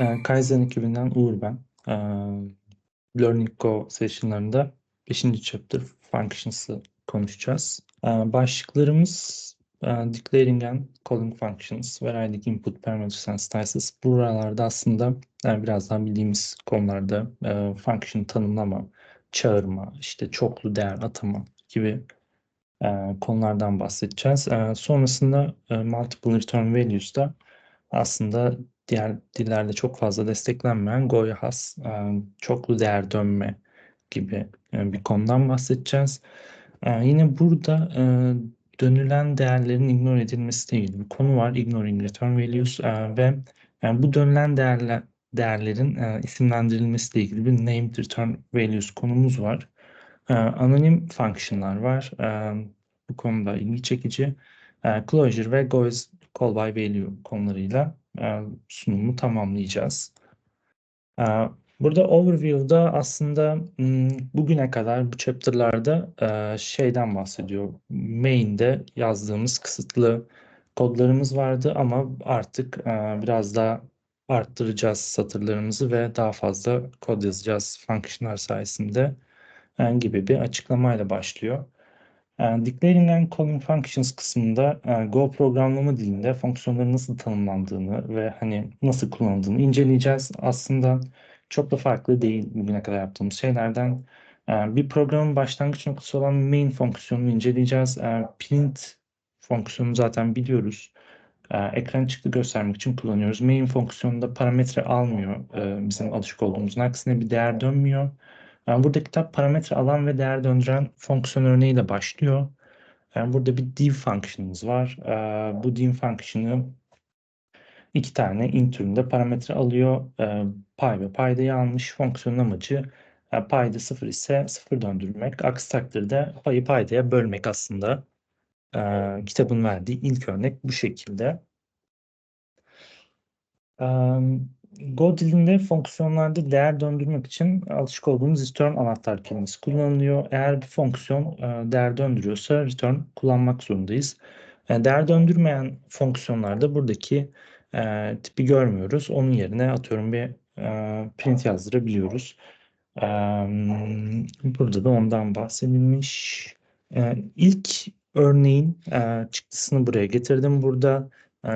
Eee, Kaizen ekibinden Uğur ben. Eee, Learning Go session'larında 5. chapter functions'ı konuşacağız. Eee, başlıklarımız eee, declaring and calling functions, variety input parameters and styles. Buralarda aslında yani biraz daha bildiğimiz konularda eee, function tanımlama, çağırma, işte çoklu değer atama gibi konulardan bahsedeceğiz. Sonrasında multiple return values'da aslında diğer dillerde çok fazla desteklenmeyen Go'ya has çoklu değer dönme gibi bir konudan bahsedeceğiz. Yine burada dönülen değerlerin ignore edilmesiyle ilgili bir konu var. Ignoring return values ve bu dönülen değerler değerlerin e, isimlendirilmesiyle ilgili bir named return values konumuz var. Anonim function'lar var. Bu konuda ilgi çekici. Closure ve goes call by value konularıyla sunumu tamamlayacağız. E, burada overview'da aslında m, bugüne kadar bu chapter'larda e, şeyden bahsediyor. Main'de yazdığımız kısıtlı kodlarımız vardı ama artık e, biraz daha arttıracağız satırlarımızı ve daha fazla kod yazacağız function'lar sayesinde e, gibi bir açıklamayla başlıyor. E, Declaring and Calling Functions kısmında e, Go programlama dilinde fonksiyonların nasıl tanımlandığını ve hani nasıl kullanıldığını inceleyeceğiz. Aslında çok da farklı değil bugüne kadar yaptığımız şeylerden. E, Bir programın başlangıç noktası olan main fonksiyonunu inceleyeceğiz. E, Print fonksiyonu zaten biliyoruz. Ekran çıktı göstermek için kullanıyoruz. Main fonksiyonunda parametre almıyor e, bizim alışık olduğumuzun aksine bir değer dönmüyor. Yani burada kitap parametre alan ve değer döndüren fonksiyon örneğiyle başlıyor. Yani burada bir div function'ımız var. Ee, bu div function'ı iki tane int türünde parametre alıyor. Ee, pay ve paydayı almış. Fonksiyonun amacı e, payda sıfır ise sıfır döndürmek. Aksi takdirde payı paydaya bölmek aslında. Ee, kitabın verdiği ilk örnek bu şekilde. Um, Go dilinde fonksiyonlarda değer döndürmek için alışık olduğumuz return anahtar kelimesi kullanılıyor. Eğer bir fonksiyon e, değer döndürüyorsa return kullanmak zorundayız. E, değer döndürmeyen fonksiyonlarda buradaki e, tipi görmüyoruz. Onun yerine atıyorum bir print yazdırabiliyoruz. Burada da ondan bahsedilmiş. E, ilk örneğin çıktısını buraya getirdim. Burada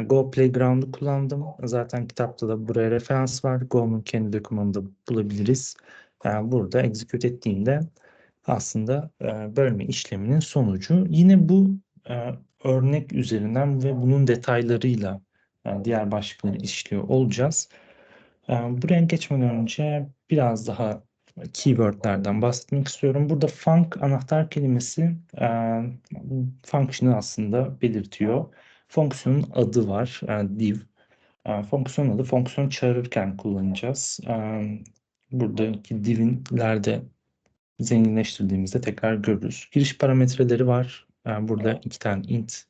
Go Playground'u kullandım. Zaten kitapta da buraya referans var. Go'nun kendi dokümanında bulabiliriz. E, burada execute ettiğinde aslında e, bölme işleminin sonucu. Yine bu örnek üzerinden ve bunun detaylarıyla diğer başlıkları işliyor olacağız. Buraya geçmeden önce biraz daha keywordlerden bahsetmek istiyorum. Burada func anahtar kelimesi function'ı aslında belirtiyor fonksiyonun adı var. Yani div. Yani fonksiyon adı fonksiyon çağırırken kullanacağız. buradaki div'inlerde zenginleştirdiğimizde tekrar görürüz. Giriş parametreleri var. Yani burada iki tane int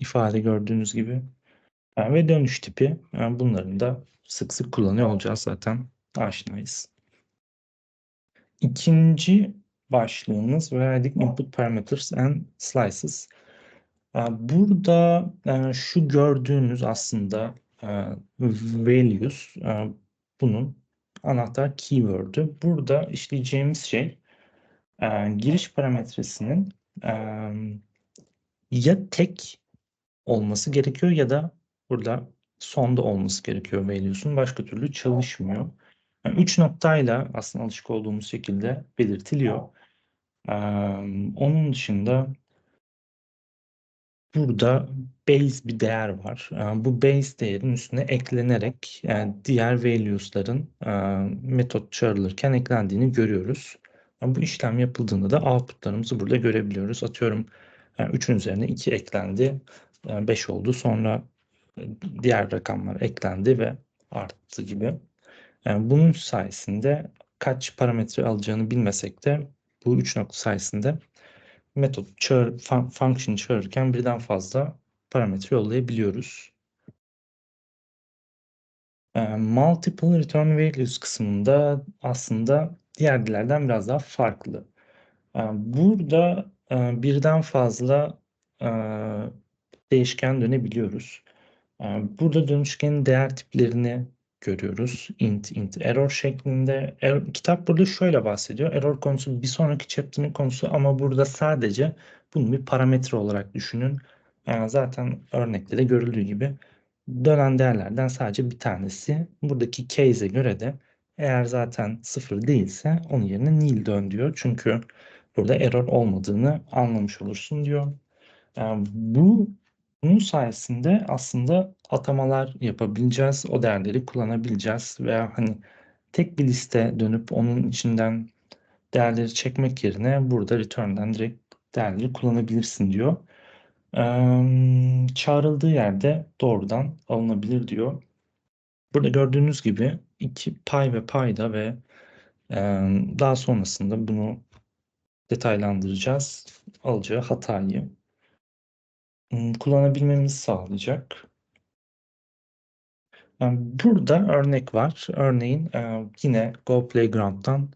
ifade gördüğünüz gibi. Yani ve dönüş tipi. Yani bunların da sık sık kullanıyor olacağız zaten. Aşinayız. İkinci başlığımız Variadic Input Parameters and Slices. Burada şu gördüğünüz aslında values bunun anahtar keyword'ü. Burada işleyeceğimiz şey giriş parametresinin ya tek olması gerekiyor ya da burada sonda olması gerekiyor values'un. Başka türlü çalışmıyor. Yani üç noktayla aslında alışık olduğumuz şekilde belirtiliyor. Onun dışında Burada base bir değer var. Bu base değerin üstüne eklenerek yani diğer values'ların metot çağrılırken eklendiğini görüyoruz. Bu işlem yapıldığında da output'larımızı burada görebiliyoruz. Atıyorum 3'ün üzerine 2 eklendi, 5 oldu. Sonra diğer rakamlar eklendi ve arttı gibi. Yani bunun sayesinde kaç parametre alacağını bilmesek de bu 3 nokta sayesinde metot çağır, fun, function çağırırken birden fazla parametre yollayabiliyoruz. E, multiple return values kısmında aslında diğer dillerden biraz daha farklı. E, burada e, birden fazla e, değişken dönebiliyoruz. E, burada dönüşkenin değer tiplerini görüyoruz. int, int, error şeklinde. Error- kitap burada şöyle bahsediyor. Error konusu bir sonraki chapter'ın konusu ama burada sadece bunu bir parametre olarak düşünün. Yani zaten örnekte de görüldüğü gibi dönen değerlerden sadece bir tanesi. Buradaki case'e göre de eğer zaten sıfır değilse onun yerine nil dön diyor. Çünkü burada error olmadığını anlamış olursun diyor. Yani bu bunun sayesinde aslında atamalar yapabileceğiz. O değerleri kullanabileceğiz veya hani tek bir liste dönüp onun içinden değerleri çekmek yerine burada return'den direkt değerleri kullanabilirsin diyor. Çağrıldığı yerde doğrudan alınabilir diyor. Burada gördüğünüz gibi iki pay ve payda ve daha sonrasında bunu detaylandıracağız. Alacağı hatayı kullanabilmemizi sağlayacak. Burada örnek var. Örneğin yine Go Playground'dan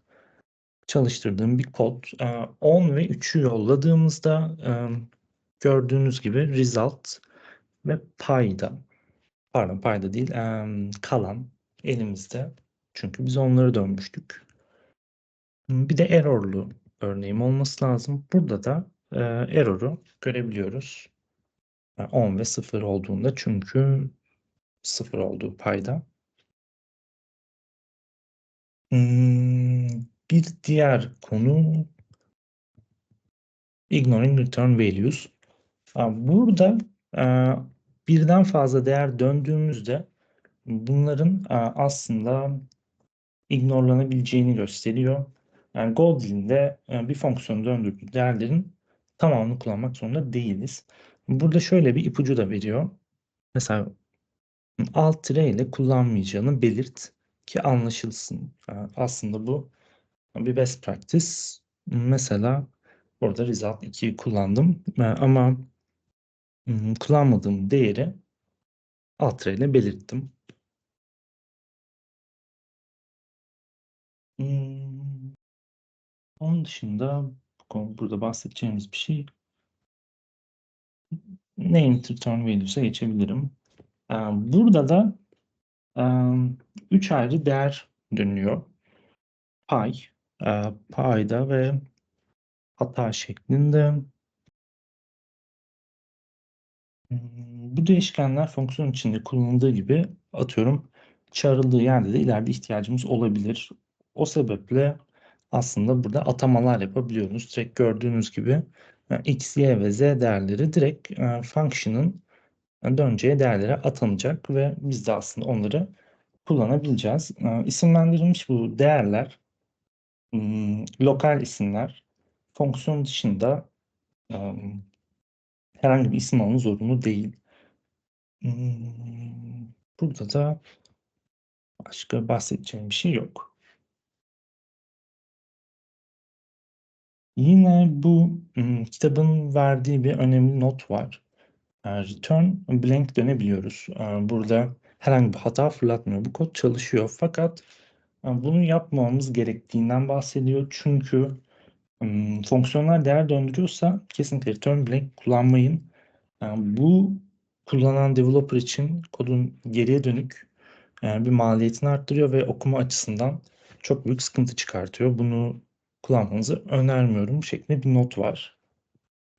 çalıştırdığım bir kod. Eee, 10 ve 3'ü yolladığımızda gördüğünüz gibi result ve payda pardon payda değil kalan elimizde. Çünkü biz onları dönmüştük. Bir de error'lu örneğim olması lazım. Burada da error'u görebiliyoruz. Yani 10 ve 0 olduğunda çünkü 0 olduğu payda. Hmm, bir diğer konu ignoring return values. Burada e, birden fazla değer döndüğümüzde bunların e, aslında ignorlanabileceğini gösteriyor. Yani Go dilinde e, bir fonksiyonu döndürdüğü değerlerin tamamını kullanmak zorunda değiliz. Burada şöyle bir ipucu da veriyor. Mesela alt tire ile kullanmayacağını belirt ki anlaşılsın. E, Aslında bu bir best practice. Mesela burada result 2'yi kullandım E, ama kullanmadığım değeri alt tire ile belirttim. Hmm, Onun dışında burada bahsedeceğimiz bir şey name return values'a geçebilirim. Ee, Burada da 3 ayrı değer dönüyor. Pay, e, payda ve hata şeklinde. Hmm, Bu değişkenler fonksiyon içinde kullanıldığı gibi atıyorum çağrıldığı yerde de ileride ihtiyacımız olabilir. O sebeple aslında burada atamalar yapabiliyoruz. Direkt gördüğünüz gibi e, x, y ve z değerleri direkt e, function'ın döneceği değerlere atanacak ve biz de aslında onları kullanabileceğiz. E, isimlendirilmiş bu değerler hmm, lokal isimler fonksiyon dışında e, herhangi bir isim alma zorunlu değil. Hmm, Burada da başka bahsedeceğim bir şey yok. Yine bu kitabın verdiği bir önemli not var. E, Return blank dönebiliyoruz. E, Burada herhangi bir hata fırlatmıyor. Bu kod çalışıyor. Fakat e, bunu yapmamamız gerektiğinden bahsediyor. Çünkü fonksiyonlar değer döndürüyorsa kesinlikle return blank kullanmayın. Yani bu kullanan developer için kodun geriye dönük yani bir maliyetini arttırıyor ve okuma açısından çok büyük sıkıntı çıkartıyor. Bunu kullanmanızı önermiyorum şeklinde bir not var.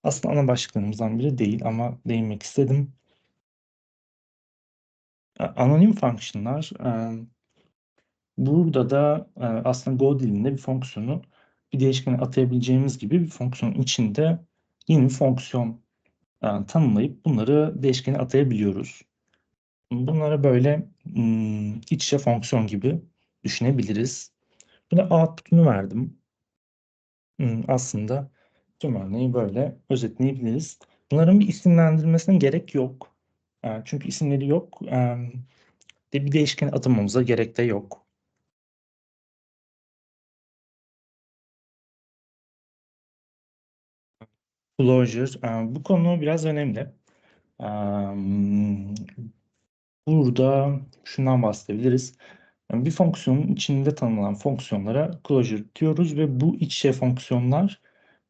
Aslında ana başlıklarımızdan biri değil ama değinmek istedim. Anonim fonksiyonlar burada da aslında Go dilinde bir fonksiyonu bir değişkene atayabileceğimiz gibi bir fonksiyonun içinde yeni bir fonksiyon tanımlayıp bunları değişkene atayabiliyoruz. Bunlara böyle hmm, iç içe fonksiyon gibi düşünebiliriz. Buna output'unu verdim. Aslında tüm örneği böyle özetleyebiliriz. Bunların bir isimlendirmesine gerek yok. E, çünkü isimleri yok. E, de bir değişken atamamıza gerek de yok. Closure. e, bu konu biraz önemli. Burada şundan bahsedebiliriz. Yani bir fonksiyonun içinde tanımlanan fonksiyonlara closure diyoruz ve bu iç içe fonksiyonlar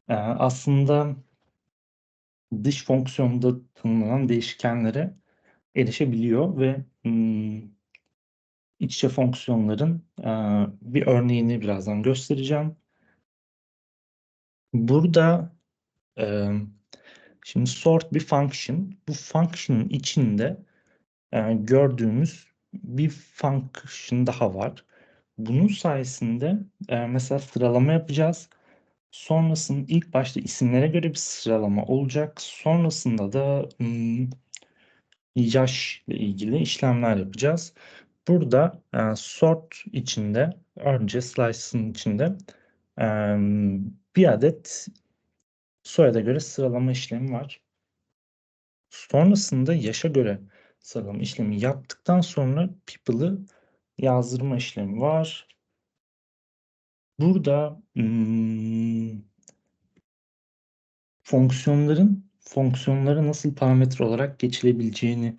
e, aslında dış fonksiyonda tanımlanan değişkenlere erişebiliyor ve hmm, iç içe fonksiyonların e, bir örneğini birazdan göstereceğim. Burada e, şimdi sort bir function. Bu function'ın içinde e, gördüğümüz bir function daha var. Bunun sayesinde e, mesela sıralama yapacağız. Sonrasında ilk başta isimlere göre bir sıralama olacak. Sonrasında da hmm, yaş ile ilgili işlemler yapacağız. Burada e, sort içinde önce slice'ın içinde e, bir adet soyada göre sıralama işlemi var. Sonrasında yaşa göre sıralama işlemi yaptıktan sonra people'ı yazdırma işlemi var. Burada hmm, fonksiyonların fonksiyonlara nasıl parametre olarak geçilebileceğini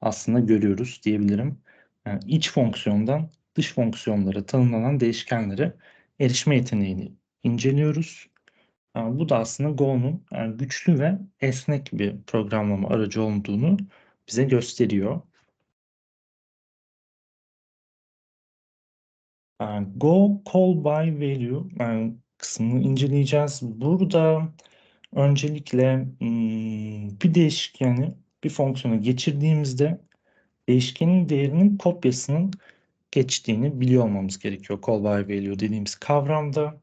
aslında görüyoruz diyebilirim. Yani iç fonksiyondan dış fonksiyonlara tanımlanan değişkenlere erişme yeteneğini inceliyoruz. Yani bu da aslında Go'nun yani güçlü ve esnek bir programlama aracı olduğunu bize gösteriyor. Yani Go call by value yani kısmını inceleyeceğiz. Burada öncelikle hmm, bir değişkeni bir fonksiyona geçirdiğimizde değişkenin değerinin kopyasının geçtiğini biliyor olmamız gerekiyor. Call by value dediğimiz kavramda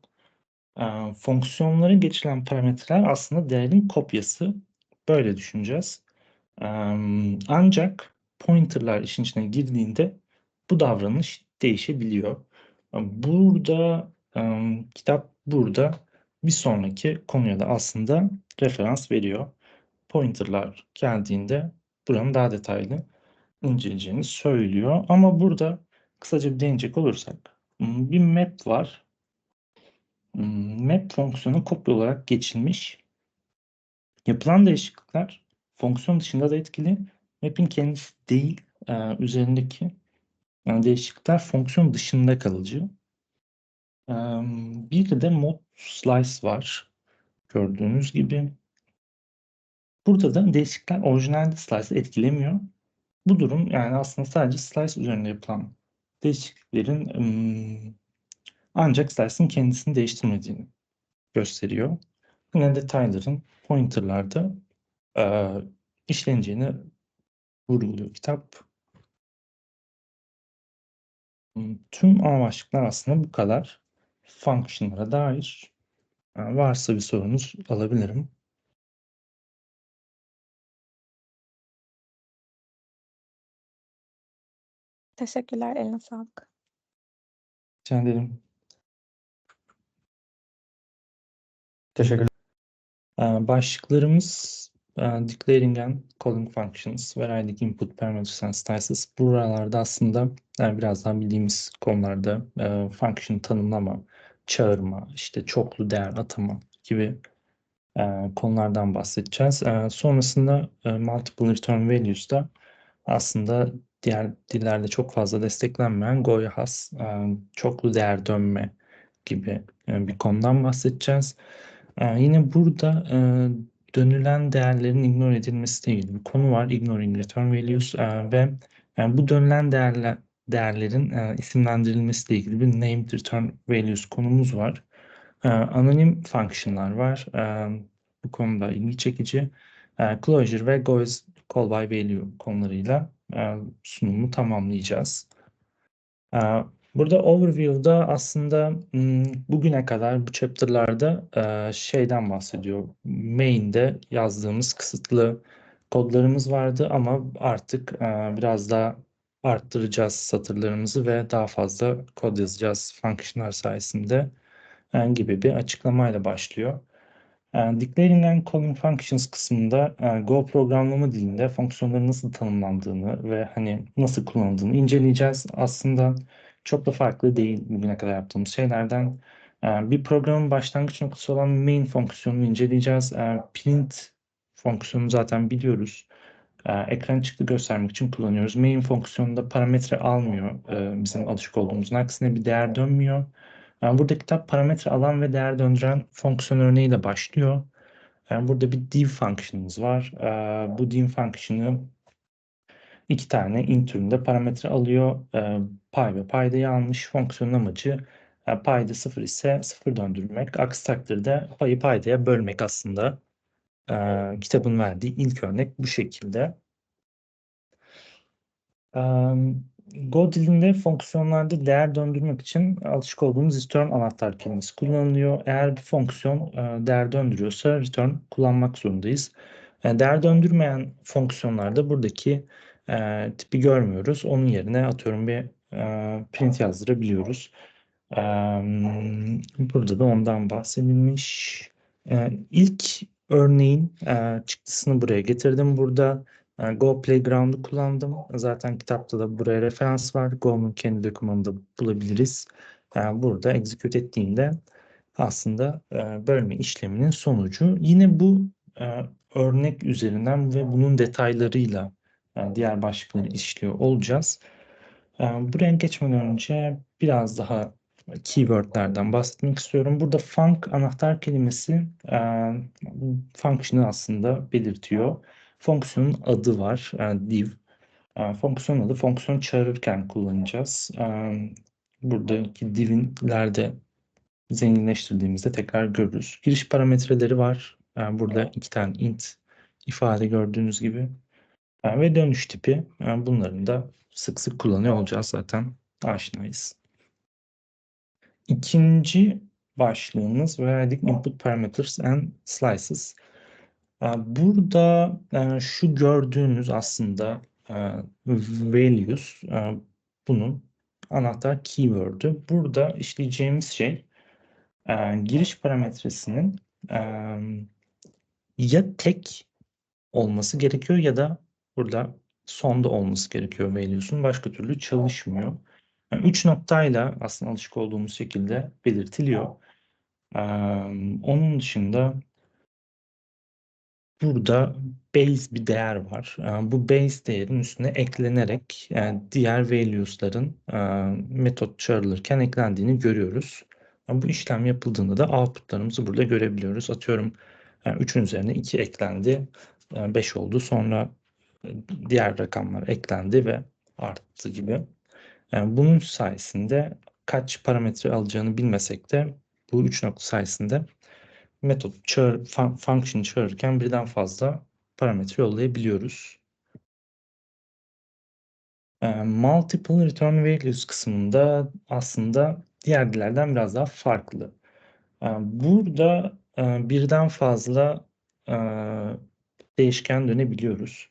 e, fonksiyonlara geçilen parametreler aslında değerin kopyası. Böyle düşüneceğiz. Ancak pointerlar işin içine girdiğinde bu davranış değişebiliyor. Burada kitap burada bir sonraki konuya da aslında referans veriyor. Pointerlar geldiğinde buranın daha detaylı inceleyeceğini söylüyor. Ama burada kısaca bir değinecek olursak bir map var. Map fonksiyonu kopya olarak geçilmiş. Yapılan değişiklikler fonksiyon dışında da etkili. Map'in kendisi değil, e, üzerindeki yani değişiklikler fonksiyon dışında kalıcı. E, bir de mod slice var. Gördüğünüz gibi. Burada da değişiklikler orijinal slice'ı etkilemiyor. Bu durum yani aslında sadece slice üzerinde yapılan değişikliklerin ancak slice'ın kendisini değiştirmediğini gösteriyor. Yine detayların pointerlarda e, işleneceğini vurguluyor kitap. Tüm ana başlıklar aslında bu kadar. Function'lara dair. Yani varsa bir sorunuz alabilirim. Teşekkürler, eline sağlık. Rica ederim. Teşekkürler. Başlıklarımız e, declaring and calling functions, variety input parameters and styles. Buralarda aslında yani biraz bildiğimiz konularda e, function tanımlama, çağırma, işte çoklu değer atama gibi e, konulardan bahsedeceğiz. E, sonrasında e, multiple return values'da aslında diğer dillerde çok fazla desteklenmeyen Go'ya has e, çoklu değer dönme gibi e, bir konudan bahsedeceğiz. E, yine burada e, dönülen değerlerin ignore edilmesiyle ilgili bir konu var. Ignoring return values e, ve yani bu dönülen değerler değerlerin e, isimlendirilmesiyle ilgili bir named return values konumuz var. E, anonim function'lar var. E, bu konuda ilgi çekici. E, closure ve goes call by value konularıyla e, sunumu tamamlayacağız. E, burada overview'da aslında bugüne kadar bu chapter'larda şeyden bahsediyor. Main'de yazdığımız kısıtlı kodlarımız vardı ama artık biraz daha arttıracağız satırlarımızı ve daha fazla kod yazacağız function'lar sayesinde gibi bir açıklamayla başlıyor. Declaring and Calling Functions kısmında Go programlama dilinde fonksiyonların nasıl tanımlandığını ve hani nasıl kullanıldığını inceleyeceğiz. Aslında çok da farklı değil bugüne kadar yaptığımız şeylerden. Bir programın başlangıç noktası olan main fonksiyonunu inceleyeceğiz. Print fonksiyonu zaten biliyoruz. Ekran çıktı göstermek için kullanıyoruz. Main fonksiyonunda parametre almıyor bizim alışık olduğumuzun aksine bir değer dönmüyor. Yani burada kitap parametre alan ve değer döndüren fonksiyon örneğiyle başlıyor. Burada bir div function'ımız var. Bu div function'ı iki tane int türünde parametre alıyor. E, pay ve paydayı almış. Fonksiyonun amacı e, payda sıfır ise sıfır döndürmek. Aksi takdirde payı paydaya bölmek aslında. E, kitabın verdiği ilk örnek bu şekilde. E, Go dilinde fonksiyonlarda değer döndürmek için alışık olduğumuz return anahtar kelimesi kullanılıyor. Eğer bir fonksiyon e, değer döndürüyorsa return kullanmak zorundayız. E, değer döndürmeyen fonksiyonlarda buradaki e, tipi görmüyoruz. Onun yerine atıyorum bir e, print yazdırabiliyoruz. E, burada da ondan bahsedilmiş. E, ilk örneğin e, çıktısını buraya getirdim. Burada e, Go Playground'u kullandım. Zaten kitapta da buraya referans var. Go'nun kendi dokümanında bulabiliriz. Yani burada execute ettiğinde aslında e, bölme işleminin sonucu. Yine bu e, örnek üzerinden ve bunun detaylarıyla diğer başlıkları işliyor olacağız. E, buraya geçmeden önce biraz daha keywordlerden bahsetmek istiyorum. Burada func anahtar kelimesi e, function'ı aslında belirtiyor. Fonksiyonun adı var, e, div. E, fonksiyon adı fonksiyon çağırırken kullanacağız. Buradaki div'inlerde zenginleştirdiğimizde tekrar görürüz. Giriş parametreleri var. Burada iki tane int ifade gördüğünüz gibi. E, ve dönüş tipi. E, bunların da sık sık kullanıyor olacağız zaten. Aşinayız. İkinci başlığımız Variadic Input Parameters and Slices. Burada şu gördüğünüz aslında values bunun anahtar keyword'ü. Burada işleyeceğimiz şey giriş parametresinin ya tek olması gerekiyor ya da burada sonda olması gerekiyor values'un. Başka türlü çalışmıyor. Yani üç noktayla aslında alışık olduğumuz şekilde belirtiliyor. Onun dışında burada base bir değer var. Bu base değerin üstüne eklenerek yani diğer values'ların metot çağrılırken eklendiğini görüyoruz. Bu işlem yapıldığında da output'larımızı burada görebiliyoruz. Atıyorum 3'ün üzerine 2 eklendi, 5 oldu. Sonra diğer rakamlar eklendi ve arttı gibi. Yani bunun sayesinde kaç parametre alacağını bilmesek de bu 3 nokta sayesinde metot çağır, fun, function çağırırken birden fazla parametre yollayabiliyoruz. E, multiple return values kısmında aslında diğer dillerden biraz daha farklı. E, burada e, birden fazla e, değişken dönebiliyoruz.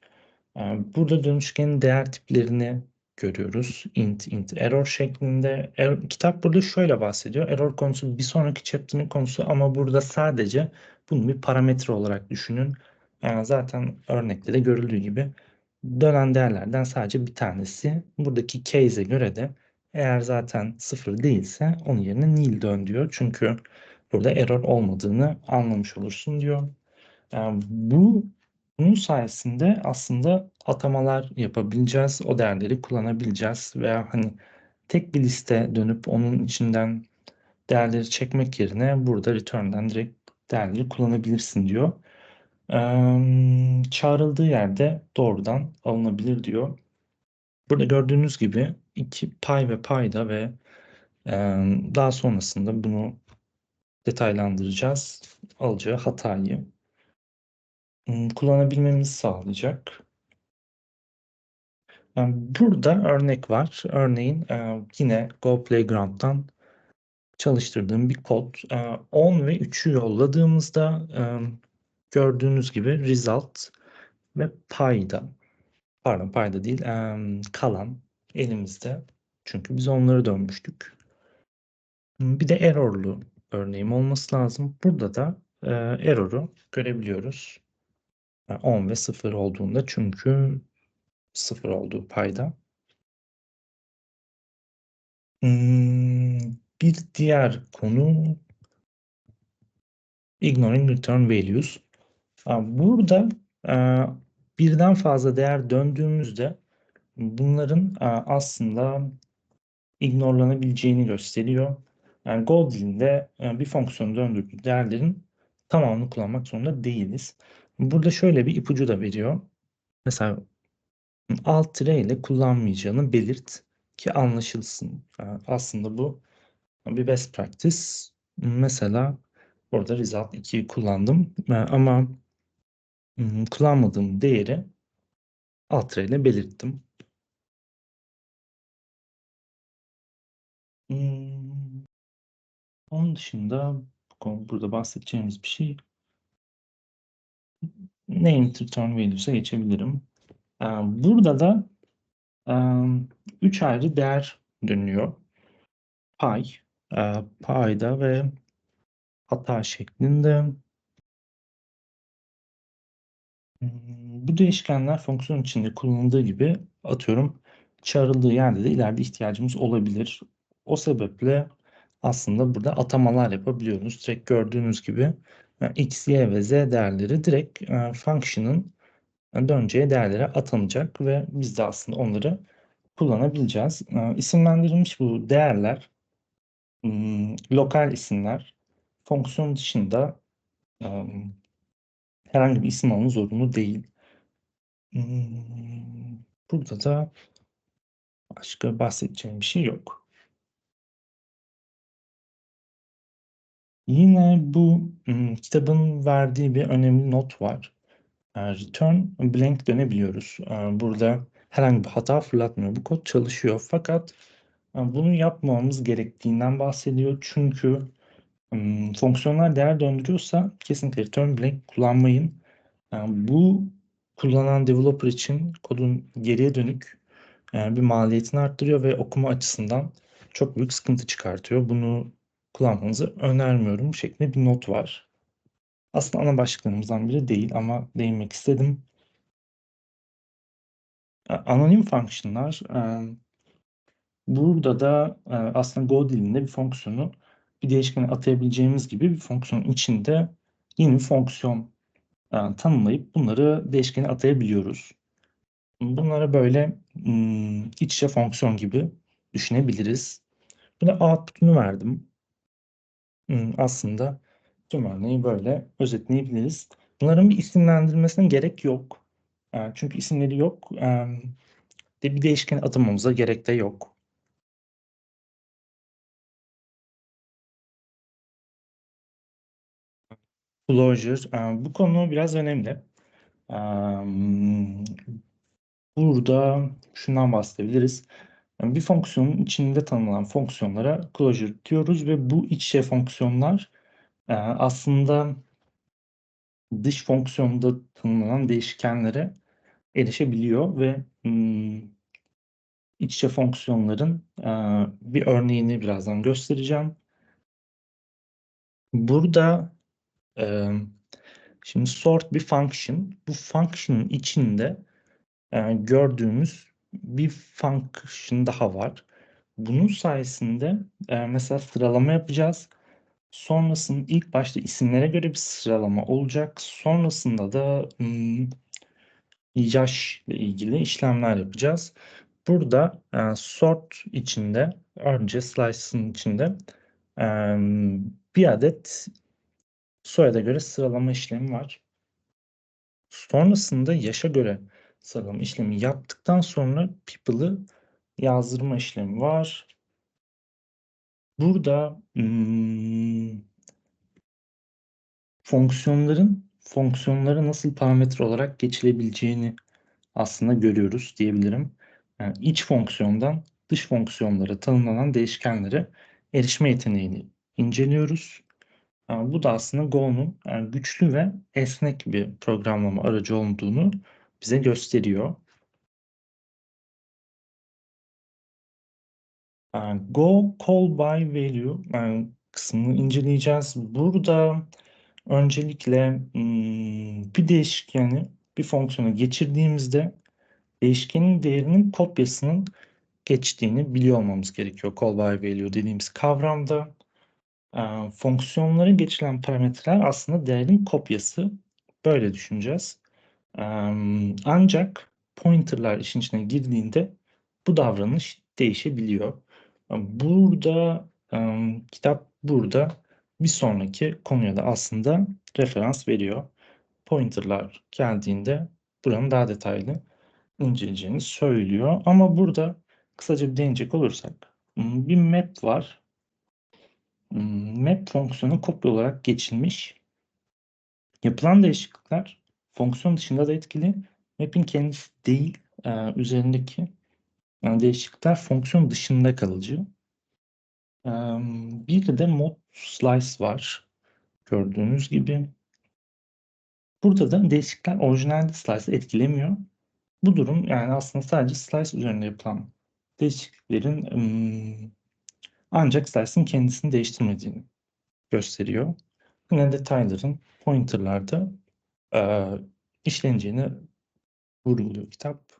E, burada dönüşkenin değer tiplerini görüyoruz. int, int, error şeklinde. Error, kitap burada şöyle bahsediyor. Error konusu bir sonraki chapter'ın konusu ama burada sadece bunu bir parametre olarak düşünün. Yani zaten örnekte de görüldüğü gibi dönen değerlerden sadece bir tanesi. Buradaki case'e göre de eğer zaten sıfır değilse onun yerine nil dön diyor. Çünkü burada error olmadığını anlamış olursun diyor. Yani bu bunun sayesinde aslında atamalar yapabileceğiz. O değerleri kullanabileceğiz veya hani tek bir liste dönüp onun içinden değerleri çekmek yerine burada return'den direkt değerleri kullanabilirsin diyor. Ee, çağrıldığı yerde doğrudan alınabilir diyor. Burada gördüğünüz gibi iki pay ve payda ve daha sonrasında bunu detaylandıracağız. Alacağı hatayı kullanabilmemizi sağlayacak. burada örnek var. Örneğin yine Go Playground'dan çalıştırdığım bir kod. 10 ve 3'ü yolladığımızda gördüğünüz gibi result ve payda pardon payda değil kalan elimizde. Çünkü biz onları dönmüştük. Bir de error'lu örneğim olması lazım. Burada da error'u görebiliyoruz. 10 ve 0 olduğunda çünkü 0 olduğu payda. Hmm, bir diğer konu ignoring return values. Burada birden fazla değer döndüğümüzde bunların aslında ignorlanabileceğini gösteriyor. Yani Go dilinde bir fonksiyonu döndürdüğü değerlerin tamamını kullanmak zorunda değiliz. Burada şöyle bir ipucu da veriyor. Mesela alt tire ile kullanmayacağını belirt ki anlaşılsın. Yani aslında bu bir best practice. Mesela orada result 2'yi kullandım ama hmm, kullanmadığım değeri alt tire ile belirttim. Hmm, Onun dışında burada bahsedeceğimiz bir şey name to return values'a geçebilirim. Ee, Burada da e, üç ayrı değer dönüyor. Pay, e, payda ve hata şeklinde. Hmm, Bu değişkenler fonksiyon içinde kullanıldığı gibi atıyorum çağrıldığı yerde de ileride ihtiyacımız olabilir. O sebeple aslında burada atamalar yapabiliyoruz. Direkt gördüğünüz gibi x, y ve z değerleri direkt e, function'ın döneceği değerlere atanacak ve biz de aslında onları kullanabileceğiz. E, İsimlendirilmiş bu değerler hmm, lokal isimler fonksiyon dışında e, herhangi bir isim alma zorunlu değil. Hmm, Burada da başka bahsedeceğim bir şey yok. Yine bu kitabın verdiği bir önemli not var. Return blank dönebiliyoruz. Burada herhangi bir hata fırlatmıyor. Bu kod çalışıyor. Fakat bunu yapmamamız gerektiğinden bahsediyor. Çünkü fonksiyonlar değer döndürüyorsa kesinlikle return blank kullanmayın. Bu kullanan developer için kodun geriye dönük bir maliyetini arttırıyor ve okuma açısından çok büyük sıkıntı çıkartıyor. Bunu kullanmanızı önermiyorum şeklinde bir not var. Aslında ana başlıklarımızdan biri değil ama değinmek istedim. Anonim fonksiyonlar e, burada da e, aslında Go dilinde bir fonksiyonu bir değişkene atayabileceğimiz gibi bir fonksiyonun içinde yeni bir fonksiyon e, tanımlayıp bunları değişkene atayabiliyoruz. Bunlara böyle hmm, iç içe fonksiyon gibi düşünebiliriz. Burada output'unu verdim. Aslında tüm örneği böyle özetleyebiliriz. Bunların bir isimlendirmesine gerek yok. E, Çünkü isimleri yok. E, De bir değişken atamamıza gerek de yok. Closure. e, Bu konu biraz önemli. Burada şundan bahsedebiliriz. Yani bir fonksiyonun içinde tanımlanan fonksiyonlara closure diyoruz ve bu iç içe fonksiyonlar e, aslında dış fonksiyonda tanımlanan değişkenlere erişebiliyor ve hmm, iç içe fonksiyonların e, bir örneğini birazdan göstereceğim. Burada e, şimdi sort bir function. Bu function'ın içinde e, gördüğümüz bir function daha var. Bunun sayesinde e, mesela sıralama yapacağız. Sonrasında ilk başta isimlere göre bir sıralama olacak. Sonrasında da hmm, yaş ile ilgili işlemler yapacağız. Burada e, sort içinde önce slice'ın içinde e, bir adet soyada göre sıralama işlemi var. Sonrasında yaşa göre sıralama işlemi yaptıktan sonra people'ı yazdırma işlemi var. Burada hmm, fonksiyonların fonksiyonlara nasıl parametre olarak geçilebileceğini aslında görüyoruz diyebilirim. Yani iç fonksiyondan dış fonksiyonlara tanımlanan değişkenlere erişme yeteneğini inceliyoruz. Yani bu da aslında Go'nun yani güçlü ve esnek bir programlama aracı olduğunu bize gösteriyor. Yani Go call by value yani kısmını inceleyeceğiz. Burada öncelikle hmm, bir değişkeni bir fonksiyona geçirdiğimizde değişkenin değerinin kopyasının geçtiğini biliyor olmamız gerekiyor. Call by value dediğimiz kavramda e, fonksiyonlara geçilen parametreler aslında değerin kopyası. Böyle düşüneceğiz. Ancak pointerlar işin içine girdiğinde bu davranış değişebiliyor. Burada kitap burada bir sonraki konuya da aslında referans veriyor. Pointerlar geldiğinde buranın daha detaylı inceleyeceğini söylüyor. Ama burada kısaca bir değinecek olursak hmm, bir map var. Hmm, Map fonksiyonu kopya olarak geçilmiş. Yapılan değişiklikler fonksiyon dışında da etkili. Map'in kendisi değil, e, üzerindeki e, değişiklikler fonksiyon dışında kalıcı. E, Bir de mod slice var. Gördüğünüz gibi. Burada da değişiklikler orijinal slice'ı etkilemiyor. Bu durum yani aslında sadece slice üzerinde yapılan değişikliklerin ancak slice'ın kendisini değiştirmediğini gösteriyor. Yine detayların pointer'larda işleneceğini vurguluyor kitap.